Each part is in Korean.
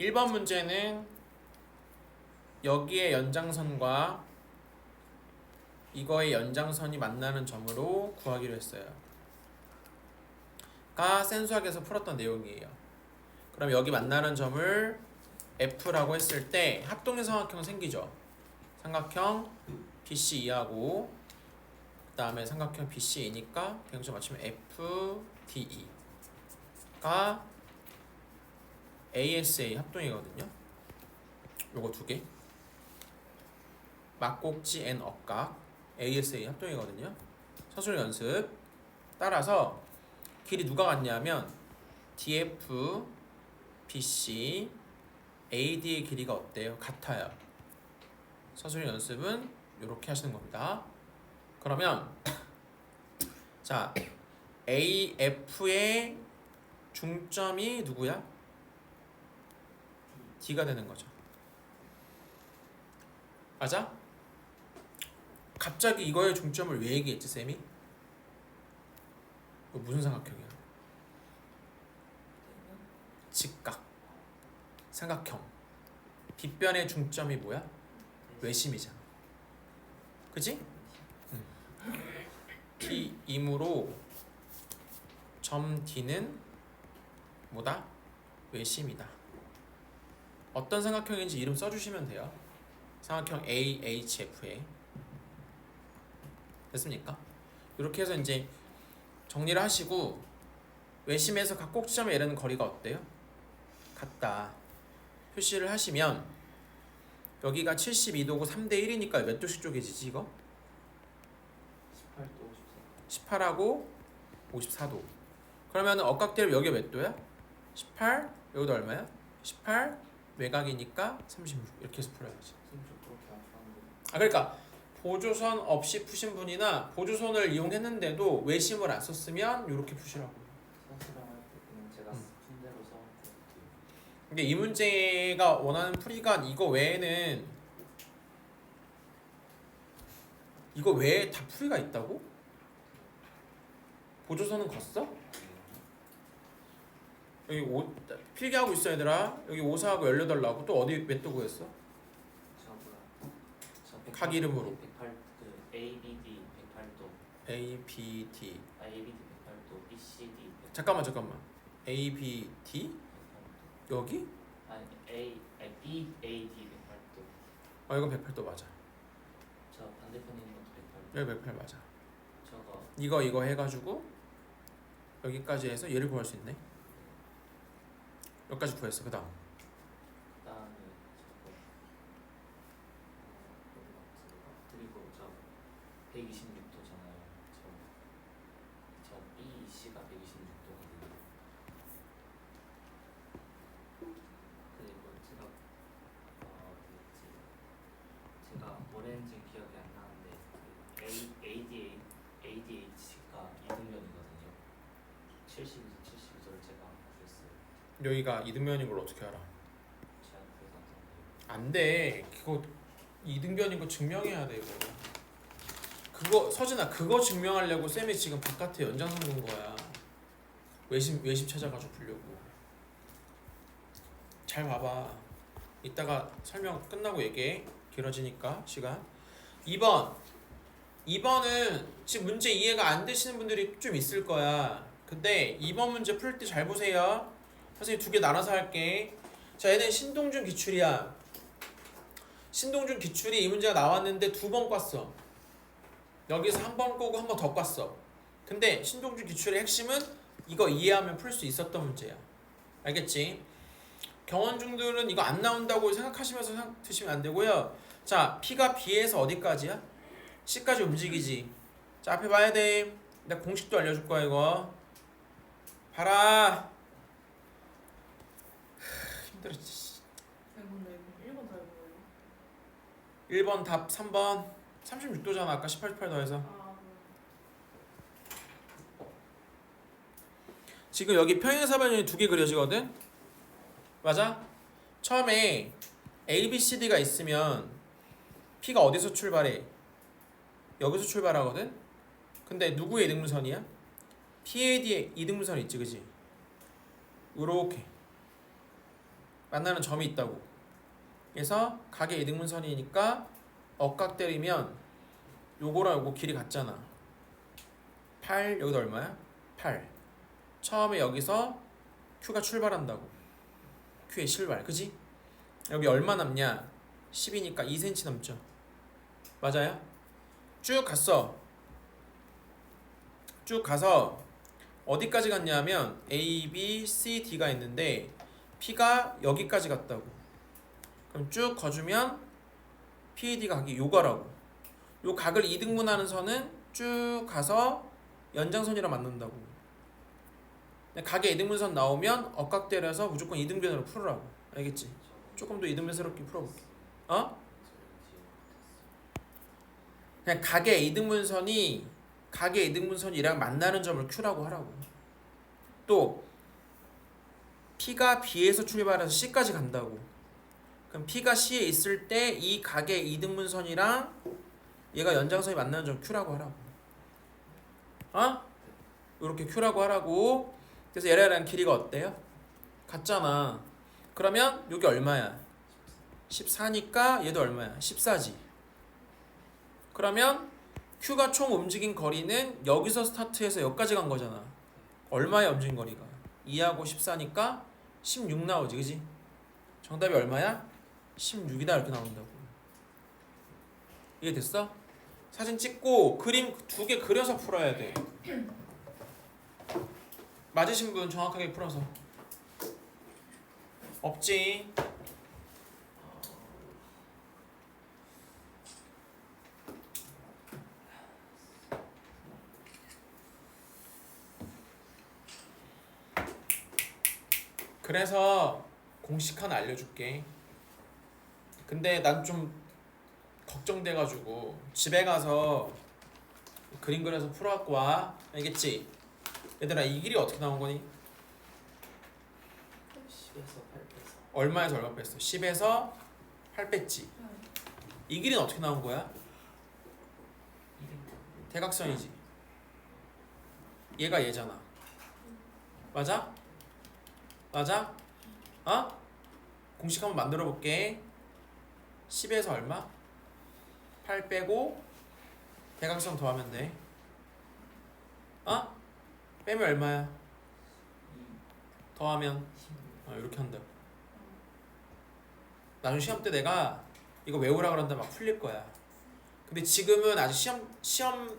1번 문제는 여기에 연장선과 이거의 연장선이 만나는 점으로 구하기로 했어요. 가 센수학에서 풀었던 내용이에요. 그럼 여기 만나는 점을 F라고 했을 때 합동의 삼각형 생기죠. 삼각형 BC2하고 그 다음에 삼각형 BC이니까 대응점 맞추면 FDE가 ASA 합동이거든요. 요거 두 개. 막곡지 N 억각 ASA 합동이거든요. 서술 연습. 따라서 길이 누가 같냐면 DF, BC, AD의 길이가 어때요? 같아요. 서술 연습은 이렇게 하시는 겁니다. 그러면 자 AF의 중점이 누구야? D가 되는 거죠. 맞아? 갑자기 이거의 중점을 왜 얘기했지 쌤이? 무슨 삼각형이야? 직각 삼각형 빗변의 중점이 뭐야? 외심이잖아. 그지? T이므로 점 D는 뭐다? 외심이다. 어떤 삼각형인지 이름 써주시면 돼요. 삼각형 AHFA 됐습니까? 이렇게 해서 이제 정리를 하시고 외심에서 각 꼭지점에 이르는 거리가 어때요? 같다. 표시를 하시면 여기가 72도고 3대 1이니까 몇 도씩 쪼개지지 이거? 18도 18하고 54도. 그러면 억각대로 여기가 몇 도야? 18 여기도 얼마야? 18 외곽이니까 36 이렇게 해서 풀어야지. 14. 좀 그렇게 안 좋아하는데. 아 그러니까 보조선 없이 푸신 분이나 보조선을 이용했는데도 외심을 안 썼으면 이렇게 푸시라고. 음. 근데 이 문제가 원하는 풀이가 이거 외에는 이거 외에 다 풀이가 있다고? 보조선은 걷어? 여기 오, 필기하고 있어 얘들아 여기 오사하고 18나고 또 어디 몇 도 구했어? 제가 뭐야? 저각 이름으로. 108, 그 ABD 108도, A, B, D 아, ABD 108도, BCD 108도. 잠깐만 잠깐만 A, B, D? 여기? 아니 A, 아니 B, AD 108도. 어 이건 108도 맞아 저 반대편에 있는 것도 108도. 여기 108 맞아 저거 이거 이거 해가지고 여기까지 해서 얘를 구할 수 있네 여기까지 구했어 그 다음 그다음에 어, 어디 갔을까? 그리고 저 126도잖아요. 저, 저 BC가 126도거든요. 그리고 제가 어 어디였지? 제가 오렌지 기억이 안 나는데 그 A ADA ADH가 이등변이거든요. 70에서 72도를 제가 구했어요. 여기가 이등변인 걸 어떻게 알아? 구해놨던데. 안돼. 그거 이등변인 거 증명해야 돼 이거. 그거 서진아 그거 증명하려고 쌤이 지금 바깥에 연장선 둔 거야. 외심 외심 찾아가지고 풀려고. 잘 봐봐. 이따가 설명 끝나고 얘기해. 길어지니까 시간. 2번. 2번은 지금 문제 이해가 안 되시는 분들이 좀 있을 거야. 근데 2번 문제 풀 때 잘 보세요 선생님 두개 나눠서 할게. 자 얘는 신동준 기출이야. 신동준 기출이 이 문제가 나왔는데 두 번 꿨어. 여기서 한 번 꼬고 한 번 더 꿨어. 근데 신동준 기출의 핵심은 이거 이해하면 풀 수 있었던 문제야. 알겠지? 경원중들은 이거 안 나온다고 생각하시면서 생각- 드시면 안 되고요. 자 P가 B에서 어디까지야? C까지 움직이지. 자 앞에 봐야 돼. 내가 공식도 알려줄 거야 이거. 봐라 진짜. 이건데 1번 다 이거예요? 1번 답 3번 36도잖아 아까 18, 18 더해서 아, 지금 여기 평행사변이 두 개 그려지거든 맞아? 처음에 A, B, C, D가 있으면 P가 어디서 출발해? 여기서 출발하거든 근데 누구의 이등분선이야? PAD의 이등분선이 있지 그지? 요렇게 만나는 점이 있다고. 그래서 각의 이등분선이니까 억각 때리면 요거랑 요거 길이 같잖아. 8 여기도 얼마야? 8. 처음에 여기서 Q가 출발한다고. Q의 출발. 그지? 여기 얼마 남냐? 10이니까 2cm 남죠. 맞아요? 쭉 갔어. 쭉 가서 어디까지 갔냐면 A, B, C, D가 있는데 P가 여기까지 갔다고. 그럼 쭉 거주면 PAD가 각이 요거라고. 요 각을 이등분하는 선은 쭉 가서 연장선이랑 만난다고. 근데 각의 이등분선 나오면 억각 때려서 무조건 이등변으로 풀으라고. 알겠지? 조금 더 이등변스럽게 풀어볼게. 어? 그냥 각의 이등분선이 각의 이등분선이랑 만나는 점을 Q라고 하라고. 또 P가 B에서 출발해서 C까지 간다고. 그럼 P가 C에 있을 때 이 각의 이등분선이랑 얘가 연장선이 만나는 점 Q라고 하라고. 어? 이렇게 Q라고 하라고. 그래서 얘랑 길이가 어때요? 같잖아. 그러면 여기 얼마야? 14니까 얘도 얼마야? 14지. 그러면 Q가 총 움직인 거리는 여기서 스타트해서 여기까지 간 거잖아. 얼마야 움직인 거리가? 2하고 14니까 16 나오지, 그지? 정답이 얼마야? 16이다 이렇게 나온다고. 이해됐어? 사진 찍고 그림 두 개 그려서 풀어야 돼. 맞으신 분 정확하게 풀어서. 없지. 그래서 공식 하나 알려줄게. 근데 난 좀 걱정돼가지고 집에 가서 그림 그려서 풀어갖고 와. 알겠지? 얘들아 이 길이 어떻게 나온 거니? 10에서 8에서 얼마에서 얼마 뺐어? 10에서 8 뺐지. 이 길이는 어떻게 나온 거야? 대각선이지. 얘가 얘잖아. 맞아? 맞아? 어? 공식 한번 만들어 볼게. 10에서 얼마? 8 빼고 대각선 더하면 돼. 어? 빼면 얼마야? 더하면 어, 이렇게 한다. 나중에 시험 때 내가 이거 외우라 그런다 막 풀릴 거야. 근데 지금은 아직 시험 시험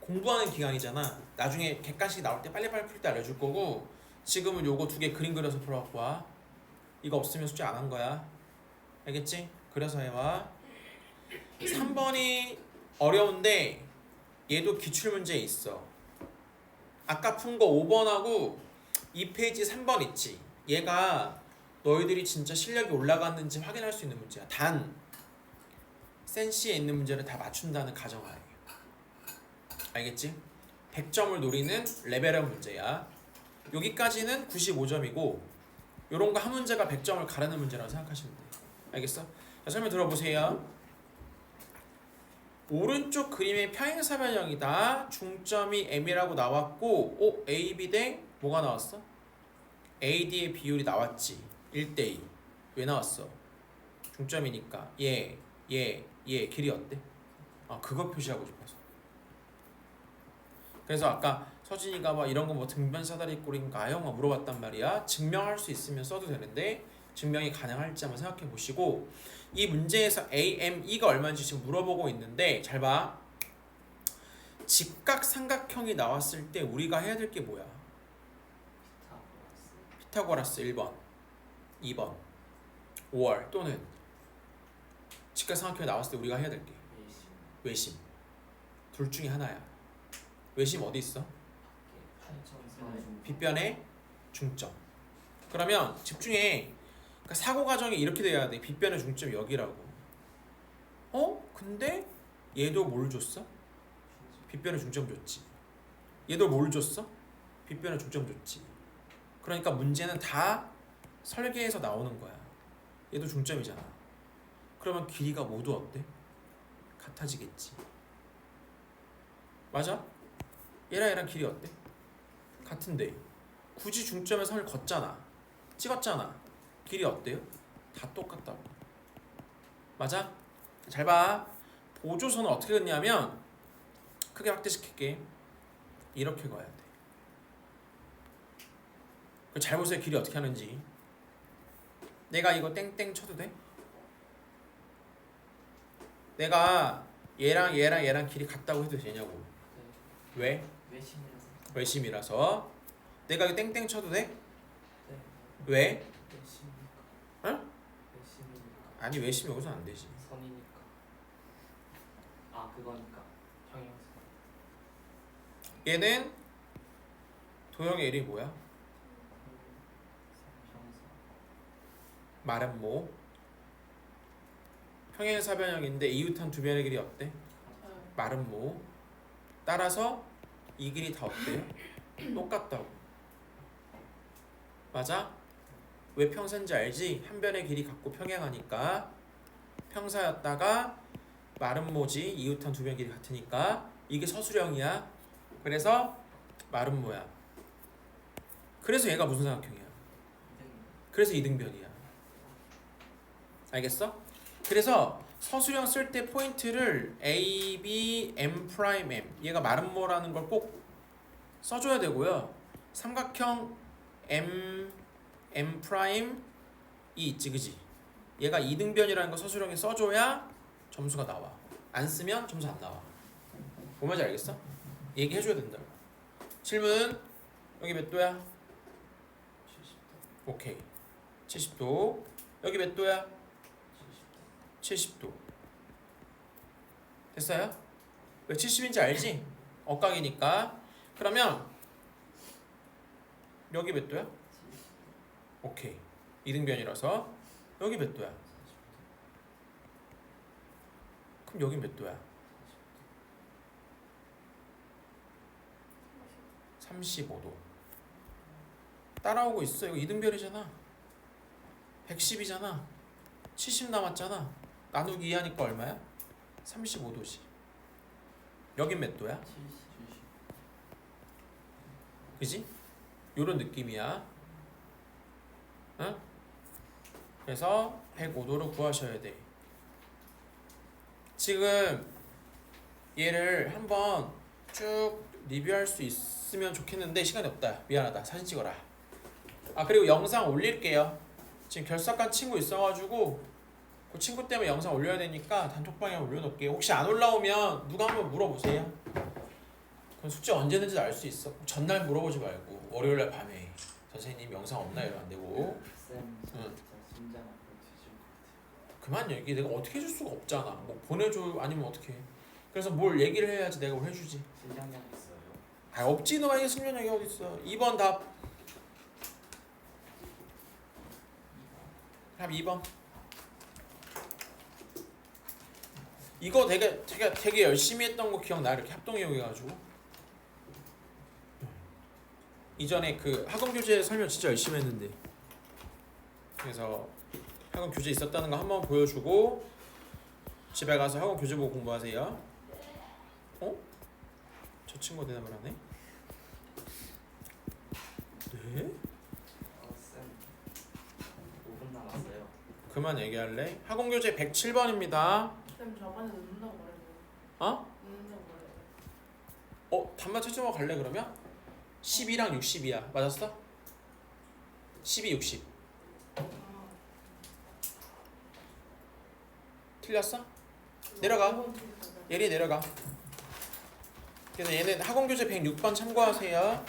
공부하는 기간이잖아. 나중에 객관식 나올 때 빨리빨리 풀 때 알려줄 거고 지금은 요거 두 개 그림 그려서 풀어갖고 와. 이거 없으면 숙제 안 한 거야. 알겠지? 그래서 해와. 3번이 어려운데 얘도 기출 문제에 있어. 아까 푼 거 5번하고 2페이지 3번 있지. 얘가 너희들이 진짜 실력이 올라갔는지 확인할 수 있는 문제야. 단 센시에 있는 문제를 다 맞춘다는 가정하에. 알겠지? 100점을 노리는 레벨업 문제야. 여기까지는 95점이고 요런 거 한 문제가 100점을 가르는 문제라고 생각하시면 돼. 알겠어? 자, 설명 들어보세요. 오른쪽 그림의 평행사변형이다. 중점이 M이라고 나왔고, 오 AB 대 뭐가 나왔어? AD의 비율이 나왔지. 1대2. 왜 나왔어? 중점이니까. 얘, 얘, 얘 길이 어때? 아, 그거 표시하고 싶어서. 그래서 아까 서진이가 막 이런 거 뭐 등변 사다리 꼴인가요? 막 물어봤단 말이야. 증명할 수 있으면 써도 되는데 증명이 가능할지 한번 생각해 보시고 이 문제에서 AME가 얼마인지 지금 물어보고 있는데 잘 봐. 직각 삼각형이 나왔을 때 우리가 해야 될 게 뭐야? 피타고라스 피타고라스 1번, 2번, 5월 또는 직각 삼각형이 나왔을 때 우리가 해야 될게 베이시 외심. 둘 중에 하나야. 외심 어디 있어? 한점선 빗변의 중점. 그러면 집중해. 그러니까 사고 과정이 이렇게 돼야 돼. 빗변의 중점 여기라고. 어? 근데 얘도 뭘 줬어? 빗변의 중점 줬지. 얘도 뭘 줬어? 빗변의 중점 줬지. 그러니까 문제는 다 설계에서 나오는 거야. 얘도 중점이잖아. 그러면 길이가 모두 어때? 같아지겠지. 맞아? 얘랑 얘랑 길이 어때? 같은데 굳이 중점에 선을 걷잖아 찍었잖아 길이 어때요? 다 똑같다고. 맞아? 잘 봐. 보조선은 어떻게 긋냐면 크게 확대시킬게. 이렇게 가야 돼. 그잘 보세요. 길이 어떻게 하는지. 내가 이거 땡땡 쳐도 돼? 내가 얘랑 얘랑 얘랑 길이 같다고 해도 되냐고. 네. 왜? 외심이라서. 내가 이거 땡땡 쳐도 돼? 네. 왜? 외심이니까. 응? 외심이니까. 아니 외심이 여기서 안 되지. 선이니까. 아 그거니까. 형용사. 얘는 도형의 일이 뭐야? 형용사. 말은 뭐? 평행 사변형인데 이웃한 두 변의 길이 어때? 네. 말은 뭐? 따라서 이 길이 다 어때요? 똑같다고. 맞아? 왜 평사인지 알지? 한 변의 길이 같고 평행하니까 평사였다가 뭐지? 이웃한 두 변의 길이 같으니까 이게 서술형이야. 그래서 뭐야? 그래서 얘가 무슨 삼각형이야? 그래서 이등변이야. 알겠어? 그래서 서술형 쓸 때 포인트를 A, B, M 프라임 M 얘가 뭐라는 걸 꼭 써줘야 되고요. 삼각형 M, M 프라임 이 있지 그지? 얘가 이등변이라는 거 서술형에 써줘야 점수가 나와. 안 쓰면 점수 안 나와. 뭔 말인지 알겠어? 얘기해줘야 된다. 질문 여기 몇 도야? 70도. 오케이 70도 여기 몇 도야? 70도. 70도 됐어요? 왜 70인지 알지? 억각이니까 그러면 여기 몇 도야? 70도. 오케이 이등변이라서 여기 몇 도야? 그럼 여기 몇 도야? 35도 따라오고 있어 이거 이등변이잖아 110이잖아 70 남았잖아 나누기 2 하니까 얼마야? 35도지 여긴 몇 도야? 70. 그지? 요런 느낌이야 응? 그래서 105도로 구하셔야 돼 지금 얘를 한번 쭉 리뷰할 수 있으면 좋겠는데 시간이 없다 미안하다 사진 찍어라 아 그리고 영상 올릴게요 지금 결석한 친구 있어가지고 그 친구 때문에 영상 올려야 되니까 단톡방에 올려놓을게요. 혹시 안 올라오면 누가 한번 물어보세요. 그럼 숙제 언제 는지도 알수 있어. 전날 물어보지 말고 월요일날 밤에 선생님 영상 없나요? 이러면 안 되고. 쌤, 저 응. 진짜 심장 아프고 뒤질 것 그만 얘기. 내가 어떻게 해줄 수가 없잖아. 뭐 보내줘 아니면 어떻게 해. 그래서 뭘 얘기를 해야지 내가 뭘 해주지. 신장약 있어요. 아 없지 너가 이게 승련형이 어딨어. 2번 답. 답 2번 이거 되게 되게 되게 열심히 했던 거 기억나 이렇게 합동 이용 해가지고 이전에 그 학원 교재 설명 진짜 열심히 했는데 그래서 학원 교재 있었다는 거 한 번 보여주고 집에 가서 학원 교재 보고 공부하세요 어? 저 친구 대답을 하네 네? 어, 쌤. 5분 남았어요. 그만 얘기할래? 학원 교재 107번입니다 쌤 저번에 넣는다고 말해줘요. 어? 넣는다고 말해줘요. 어? 단말 채점하고 갈래 그러면? 12랑 60이야 맞았어? 12, 60 아, 틀렸어? 내려가. 예리 내려가 그래서 얘는 학원 교재 106번 참고하세요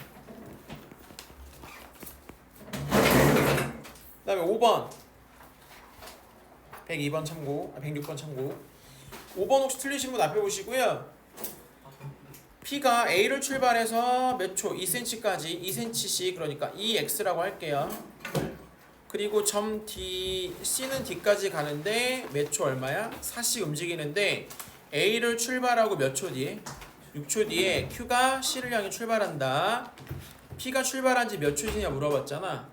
그 다음에 5번 102번 참고 아 106번 참고 5번 혹시 틀리신 분 앞에 보시고요 P가 A를 출발해서 몇 초? 2cm까지 2cm씩 그러니까 2x라고 할게요 그리고 점 D, C는 D까지 가는데 몇 초 얼마야? 4씩 움직이는데 A를 출발하고 몇 초 뒤에? 6초 뒤에 Q가 C를 향해 출발한다. P가 출발한 지 몇초 뒤냐 물어봤잖아.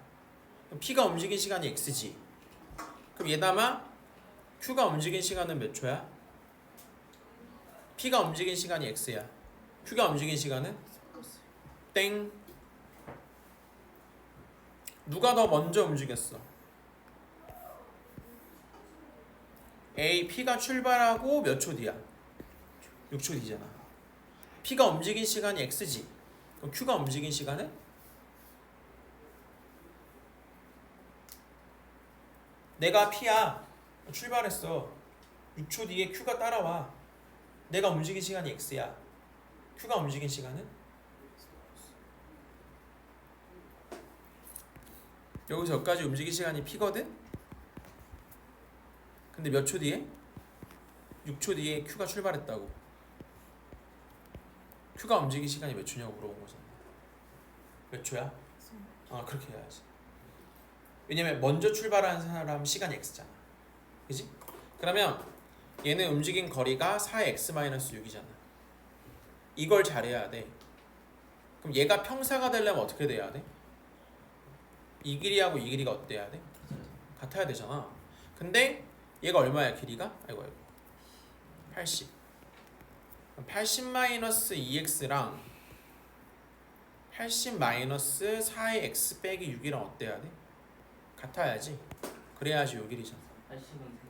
P가 움직인 시간이 X지. 그럼 얘담아 Q가 움직인 시간은 몇 초야? P가 움직인 시간이 X야. Q가 움직인 시간은 땡. 누가 더 먼저 움직였어? A, P가 출발하고 몇 초 뒤야? 6초 뒤잖아. P가 움직인 시간이 X지. 그럼 Q가 움직인 시간은? 내가 P야. 출발했어. 6초 뒤에 Q가 따라와. 내가 움직인 시간이 X야. Q가 움직인 시간은? 여기서 여기까지 움직인 시간이 P거든? 근데 몇 초 뒤에? 6초 뒤에 Q가 출발했다고. Q가 움직인 시간이 몇 초냐고 물어본 거잖아. 몇 초야? 아 그렇게 해야지. 왜냐면 먼저 출발한 사람 시간이 x잖아. 그지? 그러면 얘는 움직인 거리가 4x-6이잖아. 이걸 잘해야 돼. 그럼 얘가 평사가 되려면 어떻게 돼야 돼? 이 길이하고 이 길이가 어때야 돼? 같아야 되잖아. 근데 얘가 얼마야 길이가? 아이고 아이고 80 80 마이너스 2x랑 80 마이너스 4의 x 빼기 6이랑 어때야 돼? 같아야지 그래야지 요 길이잖아 80은 생략했죠. 아, 그-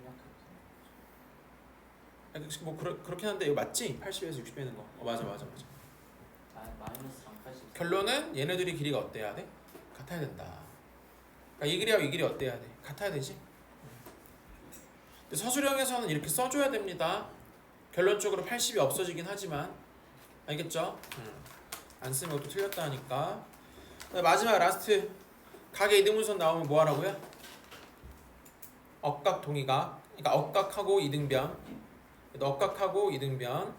뭐 그렇, 그렇긴 한데 이거 맞지? 80에서 60 빼는 거 어, 맞아 맞아 맞아 아, 마이너스랑 80. 결론은 얘네들이 길이가 어때야 돼? 같아야 된다. 그러니까 이 길이하고 이 길이 어때야 돼? 같아야 되지. 근데 서술형에서는 이렇게 써줘야 됩니다. 결론적으로 80이 없어지긴 하지만 알겠죠? 안 쓰면 또 틀렸다 하니까. 그다음에 마지막 라스트 각의 이등분선 나오면 뭐 하라고요? 억각 동의각. 그러니까 억각하고 이등변. 억각하고 이등변.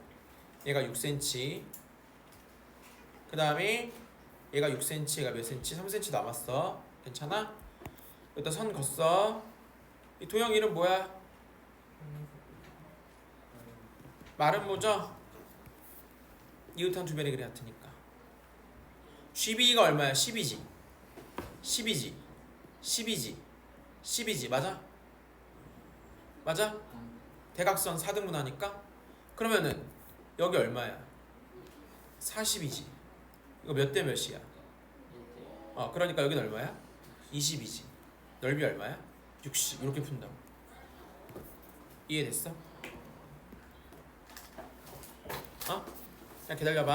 얘가 6cm. 그 다음에 얘가 6cm, 얘가 몇 cm? 3cm 남았어. 괜찮아? 일단 선 걷어. 이 도형 이름 뭐야? 말은 뭐죠? 이웃한 두 배의 그리 같으니까. GB가 얼마야? 10이지. 10이지. 10이지. 10이지. 맞아? 맞아? 대각선 4등분 하니까? 그러면은 여기 얼마야? 40이지. 이거 몇 대 몇이야? 1대 어, 그러니까 여기는 얼마야? 20이지. 넓이 얼마야? 60. 이렇게 푼다고. 이해됐어? 어? 그냥 기다려봐.